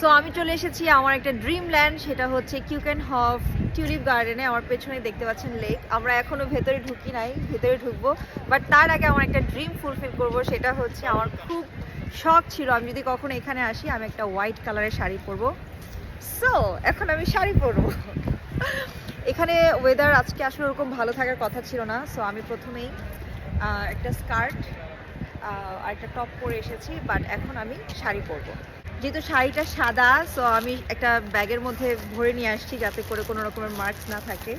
So আমি চলে এসেছি আমার একটা ড্রিম ল্যান্ড সেটা হচ্ছে কিউকেন হফ টিউলিপ গার্ডেনে আমার পেছনে দেখতে পাচ্ছেন লেক আমরা এখনও ভেতরে ঢুকি নাই, ভেতরে ঢুকবো। বাট তার আগে আমার একটা ড্রিম ফুলফিল করব, সেটা হচ্ছে আমার খুব শখ ছিল। আমি যদি কখনো এখানে আসি, আমি একটা হোয়াইট কালারের শাড়ি পরবো। সো এখন আমি শাড়ি পরবো। এখানে ওয়েদার আজকে আসলে ওরকম ভালো থাকার কথা ছিল না। সো আমি প্রথমেই একটা স্কার্ট আর একটা টপ পরে এসেছি। বাট এখন আমি শাড়ি পরবো। যেহেতু শাড়িটা সাদা সো আমি একটা ব্যাগের মধ্যে ভরে নিয়ে আসছি যাতে করে কোনো রকমের মার্কস না থাকে।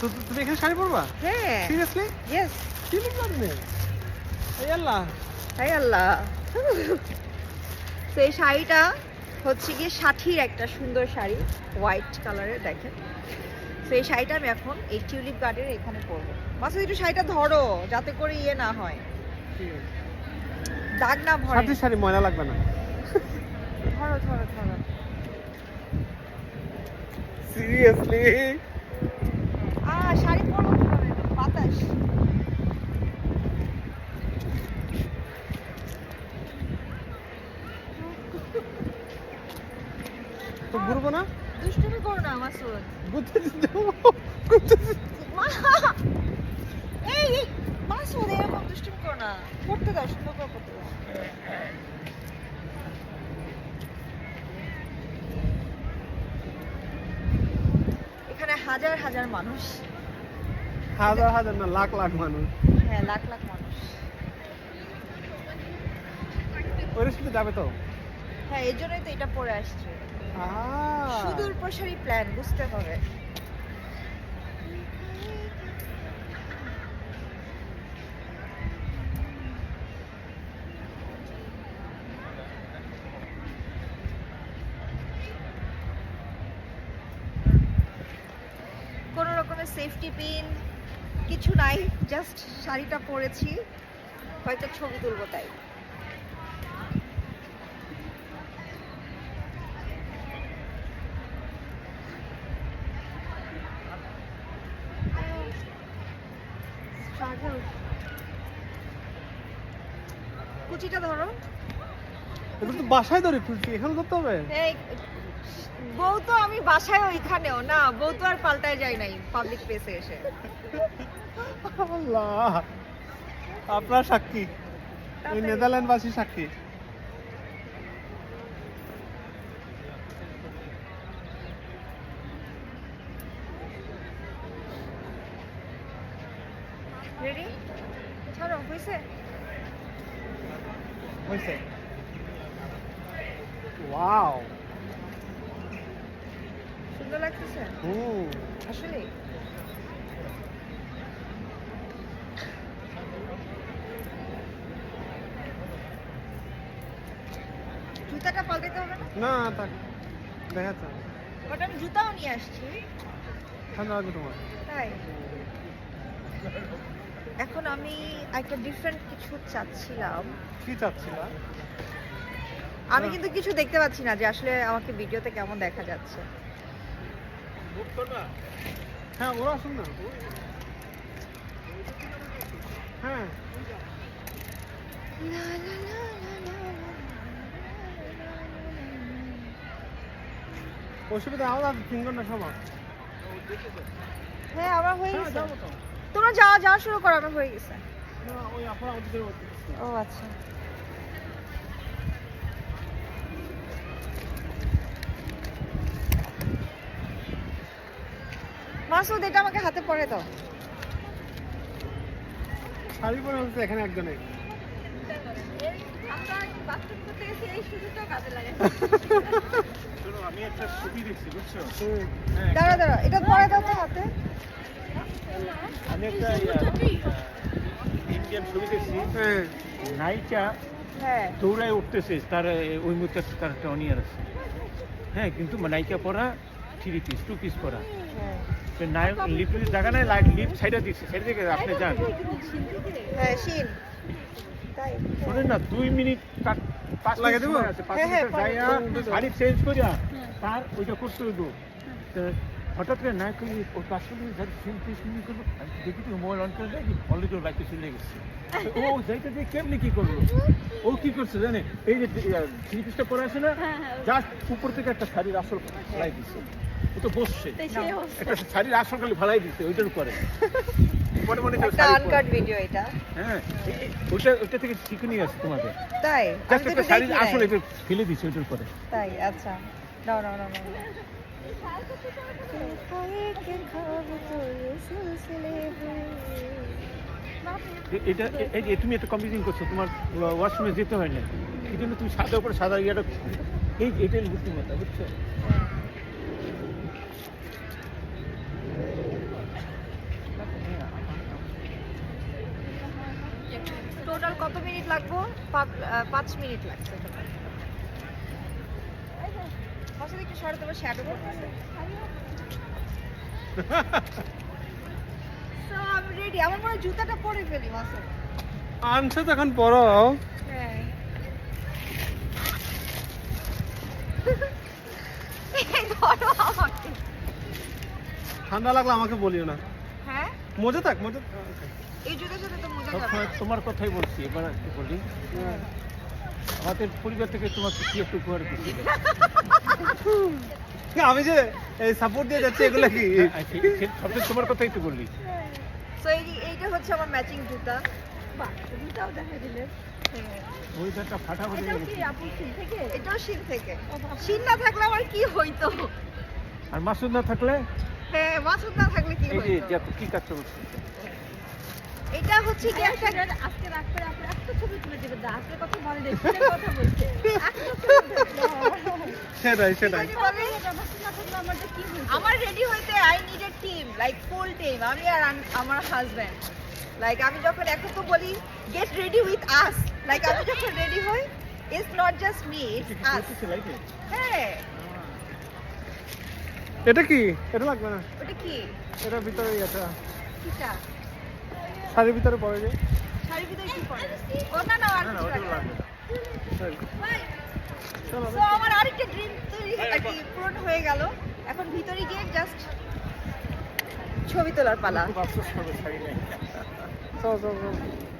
তো তুমি এখানে শাড়ি পরবা? হ্যাঁ। সিরিয়াসলি ইয়েস কি লাগবে? এই আল্লাহ। হাই আল্লাহ। তো এই শাড়িটা হচ্ছে গিয়ে ষাঠির একটা সুন্দর শাড়ি হোয়াইট কালারের দেখেন। তো এই শাড়িটা আমি এখন এই টিউলিপ গার্ডের এখানে পরবো। মাসুদ একটু শাড়িটা ধরো যাতে করে ইয়ে না হয়। দাগ না ভরে। শাড়ি ময়লা লাগবে না। ধরো ধরো ধরো। সিরিয়াসলি আ শাড়ি কীভাবে বাতাস। তো ঘুরবো না? দুষ্টুমি করো না মাসুদ ঘুরতে যাব? ঘুরতে মা! এই এই, মাসুদ এরকম দুষ্টুমি করো না। পড়তে দাও সুন্দর করে পড়তে দাও এখানে হাজার মানুষ। হাজার হাজার না লাখ লাখ মানুষ। হ্যাঁ লাখ লাখ মানুষ। ওই রেস্টুরেন্টে যাবে তো? হ্যাঁ এই জন্যই তো এটা পরে আসছে। সুদূর প্রসারী প্ল্যান বুঝতে হবে কোনো রকমের সেফটি পিন কিছু নাই জাস্ট শাড়িটা পরেছি হয়তো ছবি তুলবো তাই। কুচিটা ধরো। এটা তো বাসায় ধরে খুলছি এখানে করতে হবে? এই বউ তো আমি বাসায় ওইখানেও না বউ তো আর পাল্টায় যায় নাই পাবলিক প্লেসে এসে। আল্লাহ আপনার সাক্ষী এই নেদারল্যান্ডবাসী সাক্ষী। রেডি ছাড়ো ওয়াও সুন্দর লাগতেছে? হুম। আসলে? জুতাটা পাল্টাতে হবে না? না তা দেখাচ্ছে বাট আমি জুতাও নিয়ে আসছি। ঠান্ডা লাগবে তোমার। তাই? এখন আমি একটা ডিফারেন্ট কিছু চাচ্ছিলাম। কি চাচ্ছিলা? আমি কিন্তু কিছু দেখতে পাচ্ছি না যে আসলে আমাকে ভিডিওতে কেমন দেখা যাচ্ছে। হ্যাঁ ওরা হ্যাঁ। অসুবিধা আলাদা তিন ঘণ্টা সময় হ্যাঁ আমার হয়ে হ্যাঁ গেছে। তোমরা যাওয়া যাওয়া শুরু করো আমার হয়ে গেছে। ওই ও আচ্ছা। মাসুদ এটা আমাকে হাতে পরে দাও। শাড়ি পরে হচ্ছে এখানে একজনে আমি একটা ছবি দেখছি বুঝছ? দাঁড়া দাঁড়া এটা পরে দাও তো হাতে। আমি একটা ইন্ডিয়ান ছবি দেখছি। হ্যাঁ হ্যাঁ। দৌড়ায় উঠতেছে তার ওই মুহূর্তে তার একটা অনিয়ার আছে। হ্যাঁ কিন্তু নায়িকা পরা থ্রি পিস টু পিস পরা। হ্যাঁ। নায়ক লিপের জায়গা নাই লাইট লিপ সাইডে দিচ্ছে সাইড থেকে আপনি যান। হ্যাঁ শিন। শোনেন না দুই মিনিট পাঁচ- পাঁচ দেবো? সময় আছে পাঁচ হ্যাঁ, হ্যাঁ, মিনিট। যাইয়া পাঁচ চেঞ্জ করিয়া তার ওইটা করতে হইব। হঠাৎ করে না করি ওর পাশে দিয়ে ধর শিল্পী শুনি করব দেখি মোবাইল অন করে দেখি অলরেডি ওর বাইকে চলে গেছে। ও যাইতে দিয়ে কেমনি কি করল? ও কি করছে জানে? এই যে থ্রি পিসটা পরে আসে না জাস্ট উপর থেকে একটা শাড়ির আসল দিচ্ছে ও তো বসছে। একটা শাড়ির আসল খালি ফেলাই দিচ্ছে ওইটার উপরে। মনে মনে ভিডিও এটা। হ্যাঁ ওইটা থেকে শিখে নিয়ে আসছে তোমাকে তাই? একটা শাড়ির আসল এটা ফেলে দিচ্ছে ওইটার উপরে। তাই আচ্ছা। নাও নাও নাও নাও। এটা এই যে তুমি একটা কম্পিটিং করছ তোমার ওয়াশরুমে যেতে হয় না। এই জন্য তুমি সাদা উপরে সাদা ইয়েটা এই এটাই বুদ্ধিমত্তা বুঝছ? টোটাল কত মিনিট লাগবো? পাঁচ- মিনিট লাগছে আসলে একটু সরে তোমার শ্যাডো করতেছে। আমি রেডি আমার মনে জুতাটা পরে ফেলি মাসে। আনছে হ্যাঁ। ঠান্ডা লাগলে আমাকে বলিও না। মজা থাক মজা এই জুতার সাথে তো মজা সবসময় তোমার কথাই বলছি এবার একটু বলি? আমাদের পরিবার থেকে তোমাকে কি একটু উপহার দিচ্ছি? আমি যে এই সাপোর্ট দিয়ে যাচ্ছি এগুলো কি? সবচেয়ে তোমার কথাই তো বললি। সো এইটা হচ্ছে আমার ম্যাচিং জুতা। বাহ জুতাও দেখা দিলে ওইটা ফাটা হয়ে গেছে। এটাও শিন থেকে। শিন না থাকলে আমার কি হইতো? আর মাসুদ না থাকলে? হ্যাঁ মাসুদ না থাকলে কি এই যে হইতো? কি কাজটা করছে এটা হচ্ছে কি একটা আজকে রাগ করে আপনি একটা ছবি তুলে দেবেন না আজকে কথা মনে নেই কথা বলছে সেটাই সেটাই। আমার রেডি হইতে I need a team like full team আমি আর আমার হাজবেন্ড লাইক আমি যখন এখন তো বলি get ready with us like আমি যখন রেডি হই it's not just me it's us হ্যাঁ। এটা কি? এটা লাগবে না। ওটা কি? এটা ভিতরে আছে। কিটা? শাড়ির ভিতরে পড়ে যায়। শাড়ির ভিতরে কি পরে ও না না আর কিছু লাগে না। চলো। So, আমার আরেকটা ড্রিম তৈরি আর কি পূরণ হয়ে গেল। এখন ভিতরে গিয়ে জাস্ট ছবি তোলার পালা। খুব আফসোস করবে শাড়ি নেই চলো চলো চলো।